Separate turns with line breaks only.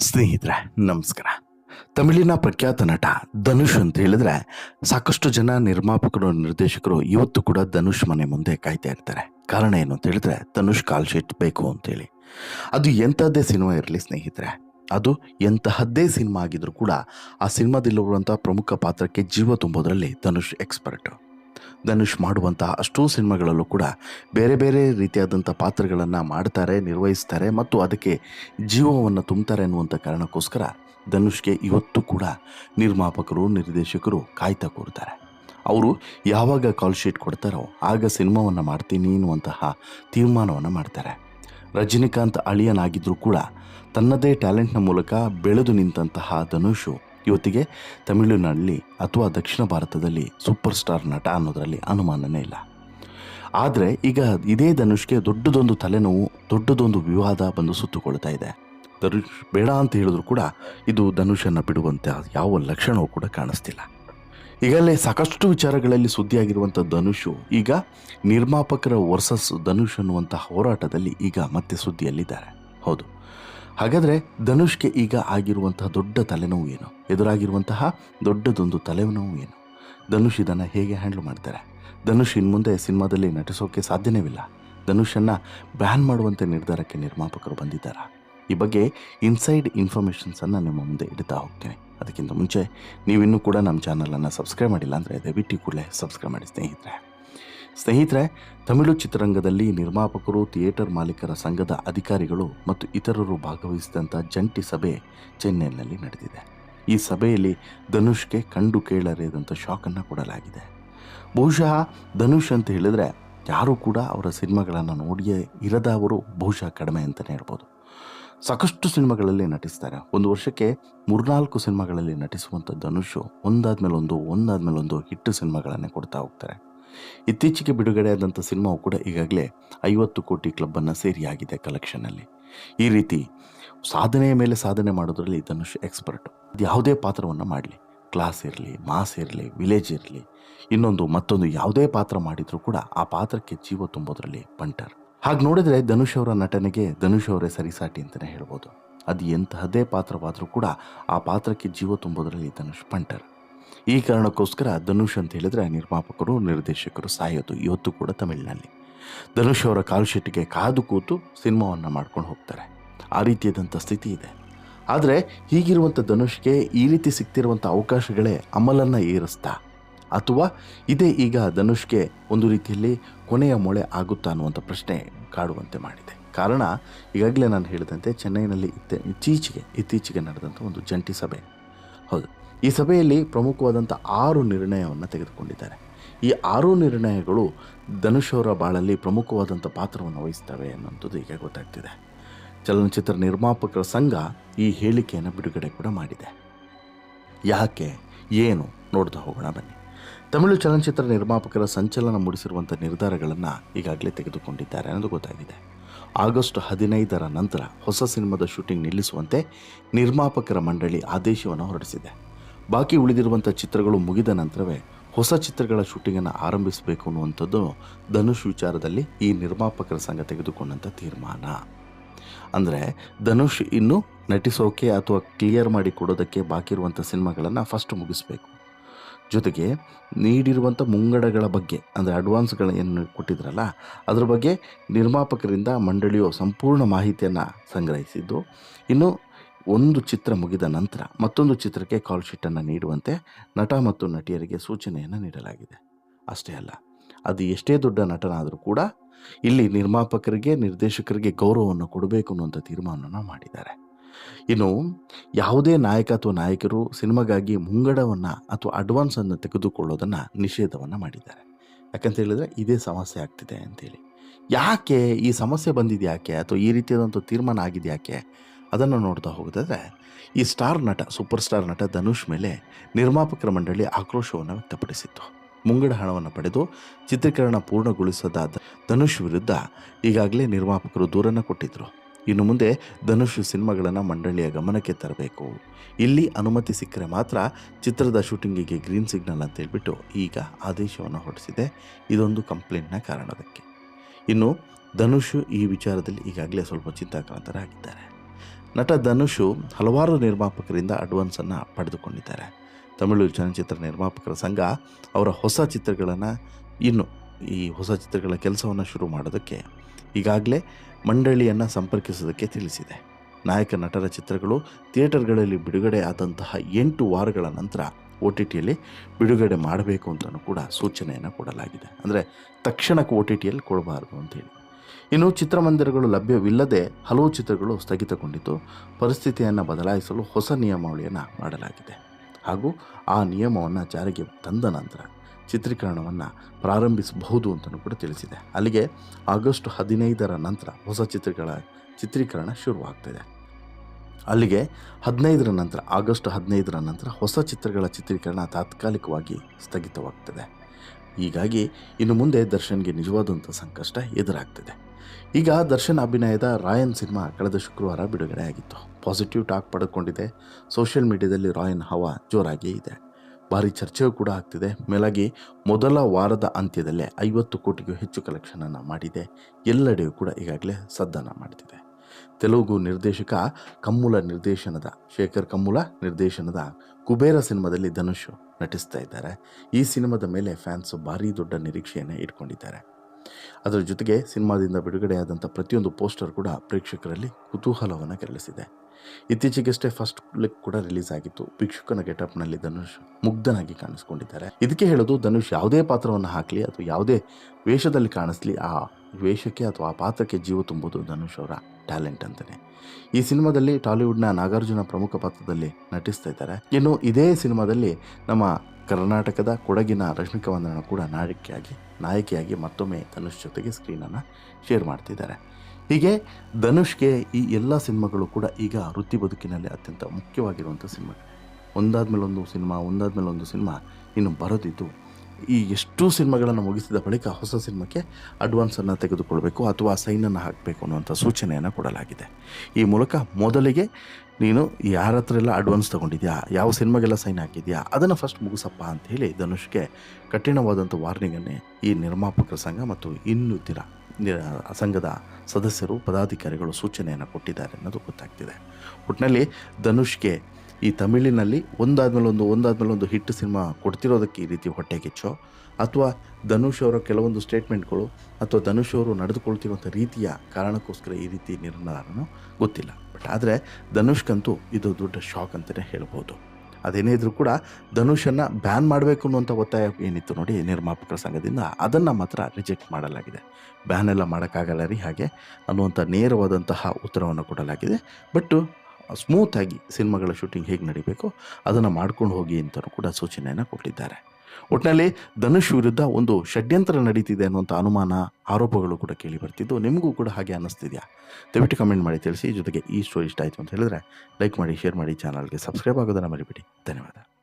ಸ್ನೇಹಿತರೆ, ನಮಸ್ಕಾರ. ತಮಿಳಿನ ಪ್ರಖ್ಯಾತ ನಟ ಧನುಷ್ ಅಂತ ಹೇಳಿದ್ರೆ ಸಾಕಷ್ಟು ಜನ ನಿರ್ಮಾಪಕರು, ನಿರ್ದೇಶಕರು ಇವತ್ತು ಕೂಡ ಧನುಷ್ ಮನೆ ಮುಂದೆ ಕಾಯ್ತಾ ಇರ್ತಾರೆ. ಕಾರಣ ಏನು ಅಂತ ಹೇಳಿದ್ರೆ ಧನುಷ್ ಕಾಲ್ ಶೀಟ್ ಬೇಕು ಅಂತೇಳಿ ಅದು ಎಂಥದ್ದೇ ಸಿನಿಮಾ ಇರಲಿ ಸ್ನೇಹಿತರೆ, ಅದು ಎಂತಹದ್ದೇ ಸಿನಿಮಾ ಆಗಿದ್ರು ಕೂಡ ಆ ಸಿನಿಮಾದಲ್ಲಿರುವಂಥ ಪ್ರಮುಖ ಪಾತ್ರಕ್ಕೆ ಜೀವ ತುಂಬೋದ್ರಲ್ಲಿ ಧನುಷ್ ಎಕ್ಸ್ಪರ್ಟು ಧನುಷ್ ಮಾಡುವಂತಹ ಅಷ್ಟೂ ಸಿನಿಮಾಗಳಲ್ಲೂ ಕೂಡ ಬೇರೆ ಬೇರೆ ರೀತಿಯಾದಂಥ ಪಾತ್ರಗಳನ್ನು ಮಾಡ್ತಾರೆ, ನಿರ್ವಹಿಸ್ತಾರೆ ಮತ್ತು ಅದಕ್ಕೆ ಜೀವವನ್ನು ತುಂಬ್ತಾರೆ ಅನ್ನುವಂಥ ಕಾರಣಕ್ಕೋಸ್ಕರ ಧನುಷ್ಗೆ ಇವತ್ತು ಕೂಡ ನಿರ್ಮಾಪಕರು, ನಿರ್ದೇಶಕರು ಕಾಯ್ತಾ ಕೂರ್ತಾರೆ. ಅವರು ಯಾವಾಗ ಕಾಲ್ ಶೀಟ್ ಕೊಡ್ತಾರೋ ಆಗ ಸಿನಿಮಾವನ್ನು ಮಾಡ್ತೀನಿ ಎನ್ನುವಂತಹ ತೀರ್ಮಾನವನ್ನು ಮಾಡ್ತಾರೆ. ರಜನಿಕಾಂತ್ ಅಳಿಯನಾಗಿದ್ದರೂ ಕೂಡ ತನ್ನದೇ ಟ್ಯಾಲೆಂಟ್ನ ಮೂಲಕ ಬೆಳೆದು ನಿಂತಹ ಧನುಷು ಇವತ್ತಿಗೆ ತಮಿಳುನಾಡಲ್ಲಿ ಅಥವಾ ದಕ್ಷಿಣ ಭಾರತದಲ್ಲಿ ಸೂಪರ್ ಸ್ಟಾರ್ ನಟ ಅನ್ನೋದರಲ್ಲಿ ಅನುಮಾನನೇ ಇಲ್ಲ. ಆದರೆ ಈಗ ಇದೇ ಧನುಷ್ಗೆ ದೊಡ್ಡದೊಂದು ತಲೆನೋವು, ದೊಡ್ಡದೊಂದು ವಿವಾದ ಬಂದು ಸುತ್ತುಕೊಳ್ತಾ ಇದೆ. ಧನುಷ್ ಬೇಡ ಅಂತ ಹೇಳಿದ್ರು ಕೂಡ ಇದು ಧನುಷನ್ನು ಬಿಡುವಂತೆ ಯಾವ ಲಕ್ಷಣವೂ ಕೂಡ ಕಾಣಿಸ್ತಿಲ್ಲ. ಈಗಲೇ ಸಾಕಷ್ಟು ವಿಚಾರಗಳಲ್ಲಿ ಸುದ್ದಿಯಾಗಿರುವಂಥ ಧನುಷು ಈಗ ನಿರ್ಮಾಪಕರ ವರ್ಸಸ್ ಧನುಷ್ ಅನ್ನುವಂಥ ಹೋರಾಟದಲ್ಲಿ ಈಗ ಮತ್ತೆ ಸುದ್ದಿಯಲ್ಲಿದ್ದಾರೆ. ಹೌದು. ಹಾಗಾದರೆ ಧನುಷ್ಗೆ ಈಗ ಆಗಿರುವಂತಹ ದೊಡ್ಡ ತಲೆನೋವು ಏನು? ಎದುರಾಗಿರುವಂತಹ ದೊಡ್ಡದೊಂದು ತಲೆನೋವು ಏನು? ಧನುಷ್ ಇದನ್ನು ಹೇಗೆ ಹ್ಯಾಂಡಲ್ ಮಾಡ್ತಾರೆ? ಧನುಷ್ ಇನ್ ಮುಂದೆ ಸಿನಿಮಾದಲ್ಲಿ ನಟಿಸೋಕೆ ಸಾಧ್ಯನೇವಿಲ್ಲ ಧನುಷನ್ನು ಬ್ಯಾನ್ ಮಾಡುವಂತೆ ನಿರ್ಧಾರಕ್ಕೆ ನಿರ್ಮಾಪಕರು ಬಂದಿದ್ದಾರೆ? ಈ ಬಗ್ಗೆ ಇನ್ಸೈಡ್ ಇನ್ಫಾರ್ಮೇಷನ್ಸನ್ನು ನಿಮ್ಮ ಮುಂದೆ ಇಡ್ತಾ ಹೋಗ್ತೇನೆ. ಅದಕ್ಕಿಂತ ಮುಂಚೆ ನೀವಿನ್ನೂ ಕೂಡ ನಮ್ಮ ಚಾನಲನ್ನು ಸಬ್ಸ್ಕ್ರೈಬ್ ಮಾಡಿಲ್ಲ ಅಂದರೆ ದಯವಿಟ್ಟು ಕೂಡಲೇ ಸಬ್ಸ್ಕ್ರೈಬ್ ಮಾಡಿ ಸ್ನೇಹಿತರೆ. ಸ್ನೇಹಿತರೆ, ತಮಿಳು ಚಿತ್ರರಂಗದಲ್ಲಿ ನಿರ್ಮಾಪಕರು, ಥಿಯೇಟರ್ ಮಾಲೀಕರ ಸಂಘದ ಅಧಿಕಾರಿಗಳು ಮತ್ತು ಇತರರು ಭಾಗವಹಿಸಿದಂಥ ಜಂಟಿ ಸಭೆ ಚೆನ್ನೈನಲ್ಲಿ ನಡೆದಿದೆ. ಈ ಸಭೆಯಲ್ಲಿ ಧನುಷ್ಗೆ ಕಂಡು ಕೇಳರಿಯದಂಥ ಶಾಕನ್ನು ಕೊಡಲಾಗಿದೆ. ಬಹುಶಃ ಧನುಷ್ ಅಂತ ಹೇಳಿದರೆ ಯಾರೂ ಕೂಡ ಅವರ ಸಿನಿಮಾಗಳನ್ನು ನೋಡಿಯೇ ಇರದವರು ಬಹುಶಃ ಕಡಿಮೆ ಅಂತಲೇ ಹೇಳ್ಬೋದು. ಸಾಕಷ್ಟು ಸಿನಿಮಾಗಳಲ್ಲಿ ನಟಿಸ್ತಾರೆ. ಒಂದು ವರ್ಷಕ್ಕೆ ಮೂರ್ನಾಲ್ಕು ಸಿನಿಮಾಗಳಲ್ಲಿ ನಟಿಸುವಂಥ ಧನುಷು ಒಂದಾದ ಒಂದು ಒಂದಾದ ಒಂದು ಹಿಟ್ಟು ಸಿನಿಮಾಗಳನ್ನೇ ಕೊಡ್ತಾ ಹೋಗ್ತಾರೆ. ಇತ್ತೀಚೆಗೆ ಬಿಡುಗಡೆಯಾದಂಥ ಸಿನಿಮಾವು ಕೂಡ ಈಗಾಗಲೇ ಐವತ್ತು ಕೋಟಿ ಕ್ಲಬ್ಬನ್ನು ಸೇರಿಯಾಗಿದೆ ಕಲೆಕ್ಷನಲ್ಲಿ ಈ ರೀತಿ ಸಾಧನೆಯ ಮೇಲೆ ಸಾಧನೆ ಮಾಡೋದರಲ್ಲಿ ಧನುಷ್ ಎಕ್ಸ್ಪರ್ಟ್. ಯಾವುದೇ ಪಾತ್ರವನ್ನು ಮಾಡಲಿ. ಕ್ಲಾಸ್ ಇರಲಿ, ಮಾಸ್ ಇರಲಿ, ವಿಲೇಜ್ ಇರಲಿ, ಇನ್ನೊಂದು ಮತ್ತೊಂದು ಯಾವುದೇ ಪಾತ್ರ ಮಾಡಿದರೂ ಕೂಡ ಆ ಪಾತ್ರಕ್ಕೆ ಜೀವ ತುಂಬೋದ್ರಲ್ಲಿ ಪಂಟರ್ ಹಾಗೆ ನೋಡಿದರೆ ಧನುಷ್ ಅವರ ನಟನೆಗೆ ಧನುಷ್ ಅವರೇ ಸರಿಸಾಟಿ ಅಂತಲೇ ಹೇಳ್ಬೋದು. ಅದು ಎಂತಹದ್ದೇ ಪಾತ್ರವಾದರೂ ಕೂಡ ಆ ಪಾತ್ರಕ್ಕೆ ಜೀವ ತುಂಬೋದ್ರಲ್ಲಿ ಧನುಷ್ ಪಂಟರ್ ಈ ಕಾರಣಕ್ಕೋಸ್ಕರ ಧನುಷ್ ಅಂತ ಹೇಳಿದ್ರೆ ನಿರ್ಮಾಪಕರು, ನಿರ್ದೇಶಕರು ಸಾಯೋದು, ಇವತ್ತು ಕೂಡ ತಮಿಳಿನಲ್ಲಿ. ಧನುಷ್ ಅವರ ಕಾಲುಶೆಟ್ಟಿಗೆ ಕಾದು ಕೂತು ಸಿನಿಮಾವನ್ನು ಮಾಡ್ಕೊಂಡು ಹೋಗ್ತಾರೆ. ಆ ರೀತಿಯಾದಂಥ ಸ್ಥಿತಿ ಇದೆ. ಆದರೆ ಹೀಗಿರುವಂಥ ಧನುಷ್ಗೆ ಈ ರೀತಿ ಸಿಗ್ತಿರುವಂಥ ಅವಕಾಶಗಳೇ ಅಮಲನ್ನು ಏರಿಸ್ತಾ, ಅಥವಾ ಇದೇ ಈಗ ಧನುಷ್ಗೆ ಒಂದು ರೀತಿಯಲ್ಲಿ ಕೊನೆಯ ಮೊಳೆ ಆಗುತ್ತಾ ಅನ್ನುವಂಥ ಪ್ರಶ್ನೆ ಕಾಡುವಂತೆ ಮಾಡಿದೆ. ಕಾರಣ ಈಗಾಗಲೇ ನಾನು ಹೇಳಿದಂತೆ, ಚೆನ್ನೈನಲ್ಲಿ ಇತ್ತೆ, ಇತ್ತೀಚೆಗೆ ಇತ್ತೀಚೆಗೆ ನಡೆದಂಥ ಒಂದು ಜಂಟಿ ಸಭೆ. ಹೌದು. ಈ ಸಭೆಯಲ್ಲಿ ಪ್ರಮುಖವಾದಂಥ ಆರು ನಿರ್ಣಯವನ್ನು ತೆಗೆದುಕೊಂಡಿದ್ದಾರೆ. ಈ ಆರು ನಿರ್ಣಯಗಳು ಧನುಷ್ ಅವರ ಬಾಳಲ್ಲಿ ಪ್ರಮುಖವಾದಂಥ ಪಾತ್ರವನ್ನು ವಹಿಸ್ತವೆ ಅನ್ನೋಂಥದ್ದು ಈಗ ಗೊತ್ತಾಗ್ತಿದೆ. ಚಲನಚಿತ್ರ ನಿರ್ಮಾಪಕರ ಸಂಘ ಈ ಹೇಳಿಕೆಯನ್ನು ಬಿಡುಗಡೆ ಕೂಡ ಮಾಡಿದೆ. ಯಾಕೆ, ಏನು ನೋಡ್ತಾ ಹೋಗೋಣ ಬನ್ನಿ. ತಮಿಳು ಚಲನಚಿತ್ರ ನಿರ್ಮಾಪಕರ ಸಂಚಲನ ಮೂಡಿಸಿರುವಂಥ ನಿರ್ಧಾರಗಳನ್ನು ಈಗಾಗಲೇ ತೆಗೆದುಕೊಂಡಿದ್ದಾರೆ ಅನ್ನೋದು ಗೊತ್ತಾಗಿದೆ. ಆಗಸ್ಟ್ ಹದಿನೈದರ ನಂತರ ಹೊಸ ಸಿನಿಮಾದ ಶೂಟಿಂಗ್ ನಿಲ್ಲಿಸುವಂತೆ ನಿರ್ಮಾಪಕರ ಮಂಡಳಿ ಆದೇಶವನ್ನು ಹೊರಡಿಸಿದೆ. ಬಾಕಿ ಉಳಿದಿರುವಂಥ ಚಿತ್ರಗಳು ಮುಗಿದ ನಂತರವೇ ಹೊಸ ಚಿತ್ರಗಳ ಶೂಟಿಂಗನ್ನು ಆರಂಭಿಸಬೇಕು ಅನ್ನುವಂಥದ್ದು ಧನುಷ್ ವಿಚಾರದಲ್ಲಿ ಈ ನಿರ್ಮಾಪಕರ ಸಂಘ ತೆಗೆದುಕೊಂಡಂಥ ತೀರ್ಮಾನ. ಅಂದರೆ ಧನುಷ್ ಇನ್ನು ನಟಿಸೋಕೆ ಅಥವಾ ಕ್ಲಿಯರ್ ಮಾಡಿ ಕೊಡೋದಕ್ಕೆ ಬಾಕಿ ಇರುವಂಥ ಸಿನಿಮಾಗಳನ್ನು ಫಸ್ಟ್ ಮುಗಿಸ್ಬೇಕು. ಜೊತೆಗೆ ನೀಡಿರುವಂಥ ಮುಂಗಡಗಳ ಬಗ್ಗೆ, ಅಂದರೆ ಅಡ್ವಾನ್ಸ್ಗಳು ಏನು ಕೊಟ್ಟಿದ್ರಲ್ಲ, ಅದ್ರ ಬಗ್ಗೆ ನಿರ್ಮಾಪಕರಿಂದ ಮಂಡಳಿಯು ಸಂಪೂರ್ಣ ಮಾಹಿತಿಯನ್ನು ಸಂಗ್ರಹಿಸಿದ್ದು. ಇನ್ನು ಒಂದು ಚಿತ್ರ ಮುಗಿದ ನಂತರ ಮತ್ತೊಂದು ಚಿತ್ರಕ್ಕೆ ಕಾಲ್ ಶೀಟನ್ನು ನೀಡುವಂತೆ ನಟ ಮತ್ತು ನಟಿಯರಿಗೆ ಸೂಚನೆಯನ್ನು ನೀಡಲಾಗಿದೆ. ಅಷ್ಟೇ ಅಲ್ಲ, ಅದು ಎಷ್ಟೇ ದೊಡ್ಡ ನಟನಾದರೂ ಕೂಡ ಇಲ್ಲಿ ನಿರ್ಮಾಪಕರಿಗೆ, ನಿರ್ದೇಶಕರಿಗೆ ಗೌರವವನ್ನು ಕೊಡಬೇಕು ಅನ್ನುವಂಥ ತೀರ್ಮಾನವನ್ನು ಮಾಡಿದ್ದಾರೆ. ಇನ್ನು ಯಾವುದೇ ನಾಯಕ ಅಥವಾ ನಾಯಕರು ಸಿನಿಮಾಗಾಗಿ ಮುಂಗಡವನ್ನು ಅಥವಾ ಅಡ್ವಾನ್ಸನ್ನು ತೆಗೆದುಕೊಳ್ಳೋದನ್ನು ನಿಷೇಧವನ್ನು ಮಾಡಿದ್ದಾರೆ. ಯಾಕಂತ ಹೇಳಿದ್ರೆ ಇದೇ ಸಮಸ್ಯೆ ಆಗ್ತಿದೆ ಅಂತೇಳಿ. ಯಾಕೆ ಈ ಸಮಸ್ಯೆ ಬಂದಿದ್ಯಾಕೆ ಅಥವಾ ಈ ರೀತಿಯಾದಂಥ ತೀರ್ಮಾನ ಆಗಿದೆ ಯಾಕೆ ಅದನ್ನು ನೋಡ್ತಾ ಹೋಗೋದಾದರೆ, ಈ ಸ್ಟಾರ್ ನಟ, ಸೂಪರ್ ಸ್ಟಾರ್ ನಟ ಧನುಷ್ ಮೇಲೆ ನಿರ್ಮಾಪಕರ ಮಂಡಳಿ ಆಕ್ರೋಶವನ್ನು ವ್ಯಕ್ತಪಡಿಸಿತ್ತು. ಮುಂಗಡ ಹಣವನ್ನು ಪಡೆದು ಚಿತ್ರೀಕರಣ ಪೂರ್ಣಗೊಳಿಸದ ಧನುಷ್ ವಿರುದ್ಧ ಈಗಾಗಲೇ ನಿರ್ಮಾಪಕರು ದೂರನ್ನು ಕೊಟ್ಟಿದ್ದರು ಇನ್ನು ಮುಂದೆ ಧನುಷ್ ಸಿನಿಮಾಗಳನ್ನು ಮಂಡಳಿಯ ಗಮನಕ್ಕೆ ತರಬೇಕು. ಇಲ್ಲಿ ಅನುಮತಿ ಸಿಕ್ಕರೆ ಮಾತ್ರ ಚಿತ್ರದ ಶೂಟಿಂಗಿಗೆ ಗ್ರೀನ್ ಸಿಗ್ನಲ್ ಅಂತ ಹೇಳ್ಬಿಟ್ಟು ಈಗ ಆದೇಶವನ್ನು ಹೊರಡಿಸಿದೆ. ಇದೊಂದು ಕಂಪ್ಲೇಂಟ್ನ ಕಾರಣದಕ್ಕೆ. ಇನ್ನು ಧನುಷ್ ಈ ವಿಚಾರದಲ್ಲಿ ಈಗಾಗಲೇ ಸ್ವಲ್ಪ ಚಿಂತಾಕ್ರಾಂತರಾಗಿದ್ದಾರೆ. ನಟ ಧನುಷು ಹಲವಾರು ನಿರ್ಮಾಪಕರಿಂದ ಅಡ್ವಾನ್ಸನ್ನು ಪಡೆದುಕೊಂಡಿದ್ದಾರೆ. ತಮಿಳು ಚಲನಚಿತ್ರ ನಿರ್ಮಾಪಕರ ಸಂಘ ಅವರ ಹೊಸ ಚಿತ್ರಗಳನ್ನು ಇನ್ನು ಈ ಹೊಸ ಚಿತ್ರಗಳ ಕೆಲಸವನ್ನು ಶುರು ಮಾಡೋದಕ್ಕೆ ಈಗಾಗಲೇ ಮಂಡಳಿಯನ್ನು ಸಂಪರ್ಕಿಸೋದಕ್ಕೆ ತಿಳಿಸಿದೆ. ನಾಯಕ ನಟರ ಚಿತ್ರಗಳು ಥಿಯೇಟರ್ಗಳಲ್ಲಿ ಬಿಡುಗಡೆ ಆದಂತಹ ಎಂಟು ವಾರಗಳ ನಂತರ ಒ ಟಿ ಟಿಯಲ್ಲಿ ಬಿಡುಗಡೆ ಮಾಡಬೇಕು ಅಂತಲೂ ಕೂಡ ಸೂಚನೆಯನ್ನು ಕೊಡಲಾಗಿದೆ. ಅಂದರೆ ತಕ್ಷಣಕ್ಕೆ ಒ ಟಿ ಟಿಯಲ್ಲಿ ಕೊಡಬಾರ್ದು ಅಂತೇಳಿ ಇನ್ನು ಚಿತ್ರಮಂದಿರಗಳು ಲಭ್ಯವಿಲ್ಲದೆ ಹಲವು ಚಿತ್ರಗಳು ಸ್ಥಗಿತಗೊಂಡಿದ್ದು ಪರಿಸ್ಥಿತಿಯನ್ನು ಬದಲಾಯಿಸಲು ಹೊಸ ನಿಯಮಾವಳಿಯನ್ನು ಮಾಡಲಾಗಿದೆ. ಹಾಗೂ ಆ ನಿಯಮವನ್ನು ಜಾರಿಗೆ ತಂದ ನಂತರ ಚಿತ್ರೀಕರಣವನ್ನು ಪ್ರಾರಂಭಿಸಬಹುದು ಅಂತಲೂ ಕೂಡ ತಿಳಿಸಿದೆ. ಅಲ್ಲಿಗೆ ಆಗಸ್ಟ್ ಹದಿನೈದರ ನಂತರ ಹೊಸ ಚಿತ್ರಗಳ ಚಿತ್ರೀಕರಣ ಶುರುವಾಗ್ತಿದೆ. ಅಲ್ಲಿಗೆ ಹದಿನೈದರ ನಂತರ ಆಗಸ್ಟ್ ಹದಿನೈದರ ನಂತರ ಹೊಸ ಚಿತ್ರಗಳ ಚಿತ್ರೀಕರಣ ತಾತ್ಕಾಲಿಕವಾಗಿ ಸ್ಥಗಿತವಾಗ್ತದೆ. ಹೀಗಾಗಿ ಇನ್ನು ಮುಂದೆ ದರ್ಶನ್ಗೆ ನಿಜವಾದಂಥ ಸಂಕಷ್ಟ ಎದುರಾಗ್ತಿದೆ. ಈಗ ದರ್ಶನ್ ಅಭಿನಯದ ರಾಯನ್ ಸಿನಿಮಾ ಕಳೆದ ಶುಕ್ರವಾರ ಬಿಡುಗಡೆ ಆಗಿತ್ತು ಪಾಸಿಟಿವ್ ಟಾಕ್ ಪಡೆದುಕೊಂಡಿದೆ. ಸೋಷಿಯಲ್ ಮೀಡಿಯಾದಲ್ಲಿ ರಾಯನ್ ಹವಾ ಜೋರಾಗಿ ಇದೆ. ಭಾರಿ ಚರ್ಚೆಯೂ ಕೂಡ ಆಗ್ತಿದೆ. ಮೇಲಾಗಿ ಮೊದಲ ವಾರದ ಅಂತ್ಯದಲ್ಲೇ ಐವತ್ತು ಕೋಟಿಗೂ ಹೆಚ್ಚು ಕಲೆಕ್ಷನನ್ನು ಮಾಡಿದೆ. ಎಲ್ಲೆಡೆಯೂ ಕೂಡ ಈಗಾಗಲೇ ಸದ್ದನ್ನು ಮಾಡ್ತಿದೆ. ತೆಲುಗು ನಿರ್ದೇಶಕ ಕಮ್ಮುಲ ನಿರ್ದೇಶನದ, ಶೇಖರ್ ಕಮ್ಮುಲ ನಿರ್ದೇಶನದ ಕುಬೇರ ಸಿನಿಮಾದಲ್ಲಿ ಧನುಷ್ ನಟಿಸ್ತಾ ಇದ್ದಾರೆ. ಈ ಸಿನಿಮಾದ ಮೇಲೆ ಫ್ಯಾನ್ಸ್ ಭಾರಿ ದೊಡ್ಡ ನಿರೀಕ್ಷೆಯನ್ನು ಇಟ್ಕೊಂಡಿದ್ದಾರೆ. ಅದರ ಜೊತೆಗೆ ಸಿನಿಮಾದಿಂದ ಬಿಡುಗಡೆಯಾದಂಥ ಪ್ರತಿಯೊಂದು ಪೋಸ್ಟರ್ ಕೂಡ ಪ್ರೇಕ್ಷಕರಲ್ಲಿ ಕುತೂಹಲವನ್ನು ಕೆರಳಿಸಿದೆ. ಇತ್ತೀಚೆಗಷ್ಟೇ ಫಸ್ಟ್ ಲುಕ್ ಕೂಡ ರಿಲೀಸ್ ಆಗಿತ್ತು. ಭಿಕ್ಷುಕನ ಗೆಟಪ್ನಲ್ಲಿ ಧನುಷ್ ಮುಗ್ಧನಾಗಿ ಕಾಣಿಸ್ಕೊಂಡಿದ್ದಾರೆ. ಇದಕ್ಕೆ ಹೇಳೋದು ಧನುಷ್ ಯಾವುದೇ ಪಾತ್ರವನ್ನು ಹಾಕಲಿ ಅಥವಾ ಯಾವುದೇ ವೇಷದಲ್ಲಿ ಕಾಣಿಸ್ಲಿ, ಆ ವೇಷಕ್ಕೆ ಅಥವಾ ಆ ಪಾತ್ರಕ್ಕೆ ಜೀವ ತುಂಬೋದು ಧನುಷ್ ಅವರ ಟ್ಯಾಲೆಂಟ್ ಅಂತಲೇ ಈ ಸಿನಿಮಾದಲ್ಲಿ ಟಾಲಿವುಡ್ನ ನಾಗಾರ್ಜುನ ಪ್ರಮುಖ ಪಾತ್ರದಲ್ಲಿ ನಟಿಸ್ತಾ ಇದ್ದಾರೆ. ಇನ್ನು ಇದೇ ಸಿನಿಮಾದಲ್ಲಿ ನಮ್ಮ ಕರ್ನಾಟಕದ ಕೊಡಗಿನ ರಶ್ಮಿಕಾ ವಂದನ ಕೂಡ ನಾಯಕಿಯಾಗಿ ನಾಯಕಿಯಾಗಿ ಮತ್ತೊಮ್ಮೆ ಧನುಷ್ ಜೊತೆಗೆ ಸ್ಕ್ರೀನನ್ನು ಶೇರ್ ಮಾಡ್ತಿದ್ದಾರೆ. ಹೀಗೆ ಧನುಷ್ಗೆ ಈ ಎಲ್ಲ ಸಿನಿಮಾಗಳು ಕೂಡ ಈಗ ವೃತ್ತಿ ಬದುಕಿನಲ್ಲಿ ಅತ್ಯಂತ ಮುಖ್ಯವಾಗಿರುವಂಥ ಸಿನಿಮಾ. ಒಂದಾದ್ಮೇಲೆ ಒಂದು ಸಿನಿಮಾ, ಒಂದಾದ್ಮೇಲೆ ಒಂದು ಸಿನಿಮಾ ಇನ್ನು ಬರೋದಿದ್ದು. ಈ ಎಷ್ಟು ಸಿನಿಮಾಗಳನ್ನು ಮುಗಿಸಿದ ಬಳಿಕ ಹೊಸ ಸಿನಿಮಾಕ್ಕೆ ಅಡ್ವಾನ್ಸನ್ನು ತೆಗೆದುಕೊಳ್ಬೇಕು ಅಥವಾ ಸೈನನ್ನು ಹಾಕಬೇಕು ಅನ್ನುವಂಥ ಸೂಚನೆಯನ್ನು ಕೊಡಲಾಗಿದೆ. ಈ ಮೂಲಕ ಮೊದಲಿಗೆ ನೀನು ಯಾರ ಹತ್ರ ಎಲ್ಲ ಅಡ್ವಾನ್ಸ್ ತೊಗೊಂಡಿದ್ಯಾ, ಯಾವ ಸಿನಿಮಾಗೆಲ್ಲ ಸೈನ್ ಹಾಕಿದ್ಯಾ, ಅದನ್ನು ಫಸ್ಟ್ ಮುಗಿಸಪ್ಪ ಅಂತ ಹೇಳಿ ಧನುಷ್ಗೆ ಕಠಿಣವಾದಂಥ ವಾರ್ನಿಂಗನ್ನೇ ಈ ನಿರ್ಮಾಪಕರ ಸಂಘ ಮತ್ತು ಇನ್ನೂ ನಿ- ಸಂಘದ ಸದಸ್ಯರು ಪದಾಧಿಕಾರಿಗಳು ಸೂಚನೆಯನ್ನು ಕೊಟ್ಟಿದ್ದಾರೆ ಅನ್ನೋದು ಗೊತ್ತಾಗ್ತಿದೆ. ಒಟ್ಟಿನಲ್ಲಿ ಧನುಷ್ಗೆ ಈ ತಮಿಳಿನಲ್ಲಿ ಒಂದಾದ್ಮೇಲೆ ಒಂದು ಒಂದು ಹಿಟ್ ಸಿನಿಮಾ ಕೊಡ್ತಿರೋದಕ್ಕೆ ಈ ರೀತಿ ಹೊಟ್ಟೆ ಕಿಚ್ಚೋ ಅಥವಾ ಧನುಷ್ ಅವರ ಕೆಲವೊಂದು ಸ್ಟೇಟ್ಮೆಂಟ್ಗಳು ಅಥವಾ ಧನುಷ್ ಅವರು ನಡೆದುಕೊಳ್ತಿರುವಂಥ ರೀತಿಯ ಕಾರಣಕ್ಕೋಸ್ಕರ ಈ ರೀತಿ ನಿರ್ಧಾರನೋ ಗೊತ್ತಿಲ್ಲ. ಬಟ್ ಆದರೆ ಧನುಷ್ಗಂತೂ ಇದು ದೊಡ್ಡ ಶಾಕ್ ಅಂತಲೇ ಹೇಳ್ಬೋದು. ಅದೇನೇ ಇದ್ರೂ ಕೂಡ ಧನುಷನ್ನು ಬ್ಯಾನ್ ಮಾಡಬೇಕು ಅನ್ನುವಂಥ ಒತ್ತಾಯ ಏನಿತ್ತು ನೋಡಿ ನಿರ್ಮಾಪಕರ ಸಂಘದಿಂದ ಅದನ್ನು ಮಾತ್ರ ರಿಜೆಕ್ಟ್ ಮಾಡಲಾಗಿದೆ. ಬ್ಯಾನ್ ಎಲ್ಲ ಮಾಡೋಕ್ಕಾಗಲ್ಲ ರೀ ಹಾಗೆ ಅನ್ನುವಂಥ ನೇರವಾದಂತಹ ಉತ್ತರವನ್ನು ಕೊಡಲಾಗಿದೆ. ಬಟ್ಟು ಸ್ಮೂತಾಗಿ ಸಿನಿಮಾಗಳ ಶೂಟಿಂಗ್ ಹೇಗೆ ನಡಿಬೇಕೋ ಅದನ್ನು ಮಾಡ್ಕೊಂಡು ಹೋಗಿ ಅಂತಲೂ ಕೂಡ ಸೂಚನೆಯನ್ನು ಕೊಟ್ಟಿದ್ದಾರೆ. ಒಟ್ಟಿನಲ್ಲಿ ಧನುಷ್ ವಿರುದ್ಧ ಒಂದು ಷಡ್ಯಂತ್ರ ನಡೀತಿದೆ ಅನ್ನುವಂಥ ಅನುಮಾನ, ಆರೋಪಗಳು ಕೂಡ ಕೇಳಿ ಬರ್ತಿದ್ದು. ನಿಮಗೂ ಕೂಡ ಹಾಗೆ ಅನ್ನಿಸ್ತಿದೆಯಾ? ದಯವಿಟ್ಟು ಕಮೆಂಟ್ ಮಾಡಿ, ತಿಳಿಸಿ. ಜೊತೆಗೆ ಈ ಸ್ಟೋರಿ ಇಷ್ಟ ಆಯಿತು ಅಂತ ಹೇಳಿದ್ರೆ ಲೈಕ್ ಮಾಡಿ ಶೇರ್ ಮಾಡಿ ಚಾನಲ್ಗೆ ಸಬ್ಸ್ಕ್ರೈಬ್ ಆಗೋದನ್ನು ಮರಿಬೇಡಿ. ಧನ್ಯವಾದ.